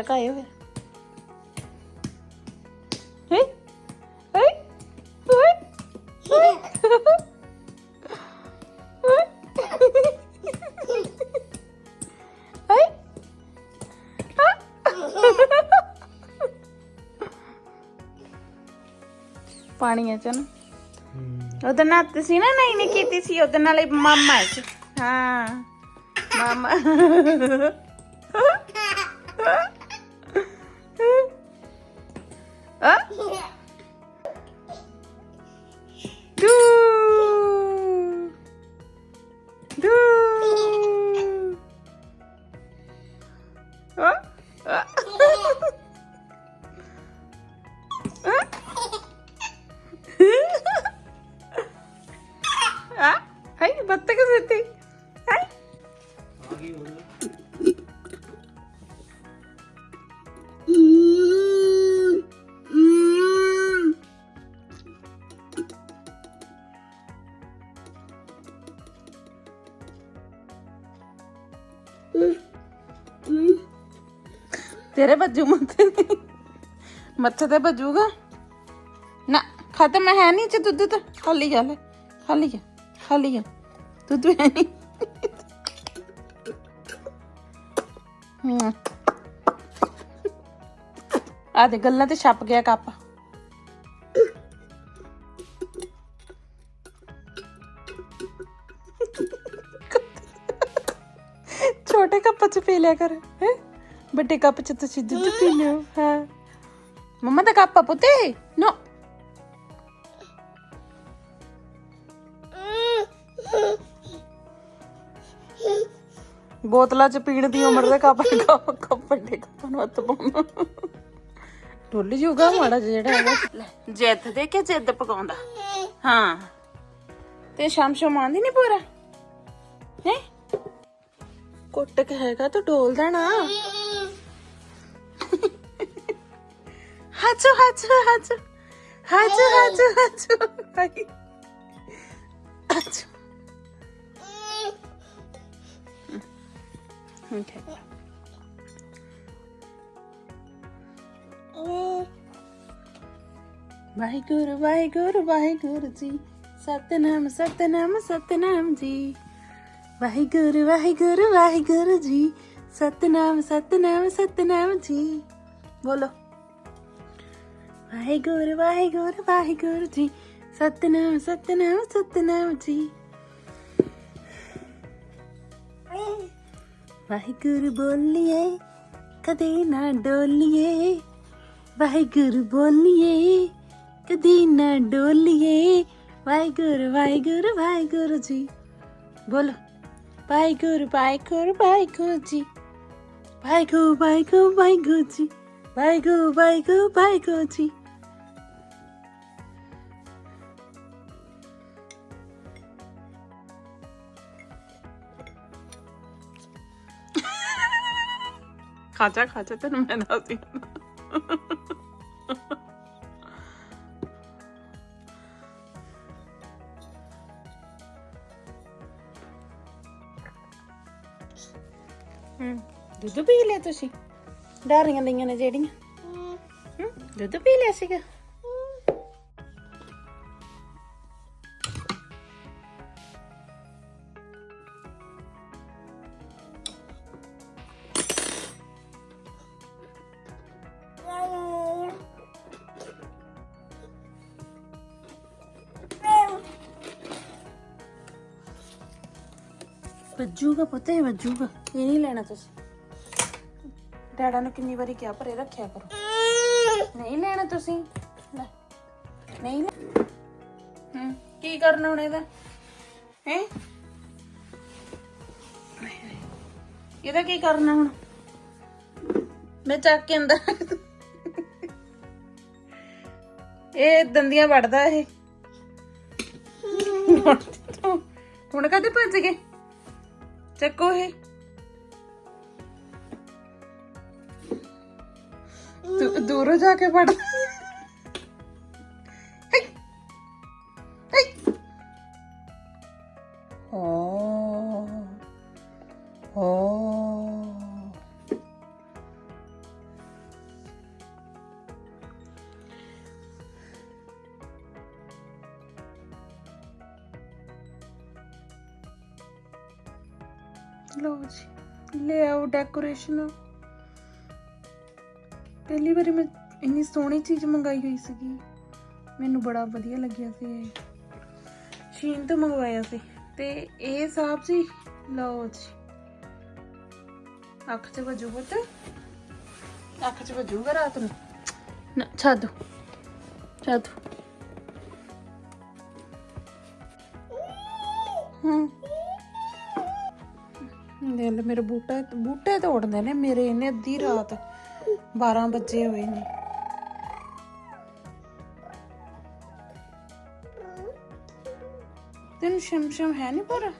ਖੜਕਾਏ ਹੋਏ ਹੈ ਹੈ ਓਏ ਓਏ ਪਾਣੀ ਆ ਚਨ ਉਹਦੇ ਨਾਲ ਤੇ ਸੀ ਨਾ ਨਹੀਂ ਨਹੀਂ ਕੀਤੀ ਸੀ ਉਹਦੇ ਨਾਲ ਹੀ ਮਾਮਾ ਹੈ ਸੀ ਹਾਂ ਮਾਮਾ ഹൈ ബത്തക്ക സെത്തി Mm-hmm. ਤੇਰੇ ਬੱਜੂ ਮੱਥੇ ਤੇ। ਮੱਥੇ ਤੇ ਬੱਜੂਗਾ ਨਾ ਖਤਮ ਹੈ ਨਹੀਂ ਚ ਦੁੱਧ ਤਾਂ। ਖਾਲੀ ਗੱਲ ਖਾਲੀ ਹੈ ਖਾਲੀ ਹੈ ਦੁੱਧ ਹੈ ਨਹੀਂ। ਹੂੰ ਆ ਦੇ ਗੱਲਾਂ ਤੇ ਛੱਪ ਗਿਆ ਕੱਪ। ਛੋਟੇ ਕੱਪ ਚ ਪੀ ਲਿਆ ਕਰ, ਹੈ? ਵੱਡੇ ਕੱਪ ਚ ਤੁਸੀਂ ਦੁੱਧ ਪੀ ਲਿਓ ਹਾਂ। ਮੰਮਾ ਦਾ ਕੱਪ ਆ ਪੁੱਤੇ? ਨੋ ਬੋਤਲਾਂ ਚ ਪੀਣ ਦੀ ਉਮਰ ਦੇ ਕੱਪ ਕੱਪ ਕੱਪ ਵੱਡੇ ਕੱਪਾਂ ਨੂੰ ਹੱਥ ਪਾਉਣਾ ਟੁੱਲ ਜੂਗਾ ਮਾੜਾ ਜਿਹੜਾ ਹੈਗਾ। ਜਿੱਦ ਦੇ ਕੇ ਜਿੱਦ ਪਕਾਉਂਦਾ। ਹਾਂ। ਤੇ ਸ਼ਾਮ ਸ਼ਾਮ ਆਂਦੀ ਨਹੀਂ ਪੂਰਾ ਹੈ? ਕੁੱਟ ਕੇ ਹੈਗਾ ਤੂੰ ਡੋਲ ਦੇਣਾ ਹਾਚੂ ਹਾਚੂ ਹਾਚੂ ਹਾਚੂ ਹਾਚੂ ਹਾਚੂ ਹਾਈ ਹਾਚੂ Okay. ਵਾਹਿਗੁਰੂ ਵਾਹਿਗੁਰੂ ਵਾਹਿਗੁਰੂ ਜੀ ਸਤਨਾਮ ਸਤਨਾਮ ਸਤਨਾਮ ਜੀ ਵਾਹਿਗੁਰੂ ਵਾਹਿਗੁਰੂ ਵਾਹਿਗੁਰੂ ਜੀ ਸਤਨਾਮ ਸਤਨਾਮ ਸਤਨਾਮ ਜੀ ਬੋਲੋ ਵਾਹਿਗੁਰੂ ਵਾਹਿਗੁਰੂ ਵਾਹਿਗੁਰੂ ਜੀ ਸਤਨਾਮ ਸਤਨਾਮ ਸਤਨਾਮ ਜੀ ਵਾਹਿਗੁਰੂ ਬੋਲੀਏ ਕਦੇ ਨਾ ਡੋਲੀਏ ਵਾਹਿਗੁਰੂ ਬੋਲੀਏ ਕਦੀ ਨਾ ਡੋਲੀਏ ਵਾਹਿਗੁਰੂ ਵਾਹਿਗੁਰੂ ਵਾਹਿਗੁਰੂ ਜੀ ਬੋਲੋ ਵਾਹਿਗੁਰੂ ਵਾਹਿਗੁਰੂ ਵਾਹਿਗੁਰੂ ਜੀ ਵਾਹਿਗੁਰੂ ਵਾਹਿਗੁਰੂ ਵਾਹਿਗੁਰੂ ਜੀ ਵਾਹਿਗੁਰੂ ਵਾਹਿਗੁਰੂ ਵਾਹਿਗੁਰੂ ਜੀ ਖਾਚਾ ਖਾਚਾ ਤੈਨੂੰ ਮੈਂ ਦੱਸਦੀ। ਹਾਂ। ਹੂੰ ਦੁੱਧ ਪੀ ਲਿਆ ਤੁਸੀਂ? ਡਾਰੀਆਂ ਲਈਆਂ ਨੇ ਜਿਹੜੀਆਂ। ਹੂੰ ਦੁੱਧ ਪੀ ਲਿਆ ਸੀਗਾ? ਵੱਜੂਗਾ ਪੁੱਤੇ ਵੱਜੂਗਾ। ਇਹ ਨਹੀਂ ਲੈਣਾ ਤੁਸੀਂ। ਡੈਡਾ ਨੂੰ ਕਿੰਨੀ ਵਾਰੀ ਕਿਹਾ, ਪਰੇ ਰੱਖਿਆ ਕਰੋ। ਨਹੀਂ ਲੈਣਾ ਤੁਸੀਂ। ਲੈ, ਨਹੀਂ ਲੈ। ਹੂੰ, ਕੀ ਕਰਨਾ ਹੁਣ ਇਹਦਾ? ਹੈ? ਇਹਦਾ ਕੀ ਕਰਨਾ ਹੁਣ? ਮੈਂ ਚੱਕ ਕੇ ਅੰਦਰ ਇਹ ਦੰਦੀਆਂ ਵੜਦਾ ਇਹ। ਹੁਣ ਕਦੇ ਭੱਜ ਗਏ? ਚੱਕੋ ਇਹ ਤੂੰ ਦੂਰੋਂ ਜਾ ਕੇ ਫੜ। ਲਓ ਜੀ ਲੈ ਆਓ ਡੈਕੋਰੇਸ਼ਨ ਪਹਿਲੀ ਵਾਰੀ ਮੈਂ ਇੰਨੀ ਸੋਹਣੀ ਚੀਜ਼ ਮੰਗਾਈ ਹੋਈ ਸੀਗੀ। ਮੈਨੂੰ ਬੜਾ ਵਧੀਆ ਲੱਗਿਆ ਸੀ ਇਹ। ਸ਼ੀਨ ਤੋਂ ਮੰਗਵਾਇਆ ਸੀ। ਤੇ ਇਹ ਸਾਹਿਬ ਜੀ ਲਓ ਜੀ। ਅੱਖ 'ਚ ਵਜੂ ਪੁੱਤ। ਅੱਖ 'ਚ ਵਜੂਗਾ ਰਾਤ ਨੂੰ। ਨਾ ਛੱਡ। ਛੱਡ। ਹੂੰ। ਦੇ ਲੈ, ਮੇਰੇ ਬੂਟੇ ਬੂਟੇ ਤੋੜਦੇ ਨੇ, ਮੇਰੇ ਇਹਨੇ ਅੱਧੀ ਰਾਤ 12 ਵਜੇ ਹੋਏ ਨੇ। ਤੈਨੂੰ ਸ਼ਮ ਸ਼ਮ ਹੈ ਨਹੀਂ ਪਰ?